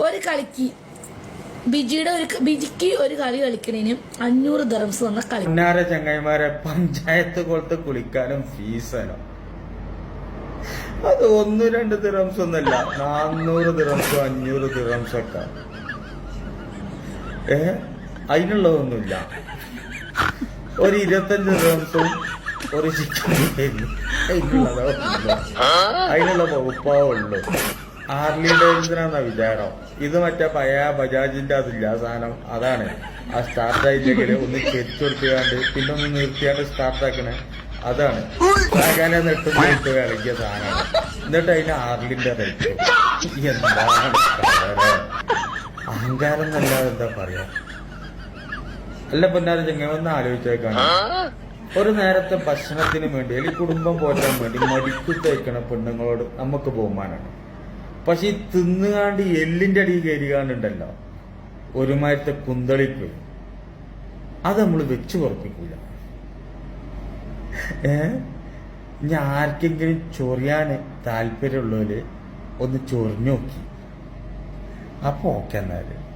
ഒരു കളിക്ക് ബിജിയുടെ ഒരു ബിജിക്ക് ഒരു കളി കളിക്കണേന് അഞ്ഞൂറ് ദർംസ് വന്ന കളി. പിന്നാരെ ചങ്ങായിമാരെ പഞ്ചായത്ത് കൊടുത്ത് കുളിക്കാനും ഫീസനോ അത് ഒന്ന് രണ്ട് ദിറംസ് ഒന്നല്ല നാന്നൂറ് ദിറംസോ അഞ്ഞൂറ് ദിറംസൊക്കെ ഏ? അതിനുള്ളതൊന്നുമില്ല. ഒരു ഇരുപത്തഞ്ച് ദിറംസും ഒരു ചിക്കൻ അതിനുള്ള വകുപ്പാവേ ഹാർലി ഡേവിഡ്സനാന്ന വിചാരം. ഇത് മറ്റേ പഴയ ബജാജിന്റെ അതില്ല സാധനം. അതാണ്. ആ സ്റ്റാർട്ട് ആയിട്ടെങ്കിൽ ഒന്ന് ചെരിച്ചു കൊടുത്തുകാണ്ട് പിന്നെ ഒന്ന് നിർത്തിയാണ്ട് സ്റ്റാർട്ട് ആക്കണേ. അതാണ്. ആകാനെ നെട്ട് പോയിട്ട് കളിക്കിയ സാധനമാണ് എന്നിട്ട് അതിന് ആർലിന്റെ റേറ്റ് എന്താണ് അഹങ്കാരം എന്നല്ലാതെ എന്താ പറയാ? അല്ല പൊന്നാര ചെങ്ങനെ ഒന്ന് ആലോചിച്ചേക്കാണ്. ഒരു നേരത്തെ ഭക്ഷണത്തിന് വേണ്ടി അല്ലെങ്കിൽ കുടുംബം പോറ്റാൻ വേണ്ടി മടിക്കു തേക്കണ പെണ്ണുങ്ങളോട് നമുക്ക് ബഹുമാനാണ് പക്ഷെ ഈ തിന്നുകാണ്ട് എല്ലിന്റെ അടിയിൽ കയറികാണ്ടുണ്ടല്ലോ. ഒരുമാരത്തെ കുന്തളിപ്പ്. അത് നമ്മൾ വെച്ചു പുറപ്പിക്കൂല. ഏ? ഇനി ആർക്കെങ്കിലും ചൊറിയാൻ താല്പര്യമുള്ളവര് ഒന്ന് ചൊറിഞ്ഞു നോക്കി. അപ്പൊ ഓക്കെ എന്നാൽ.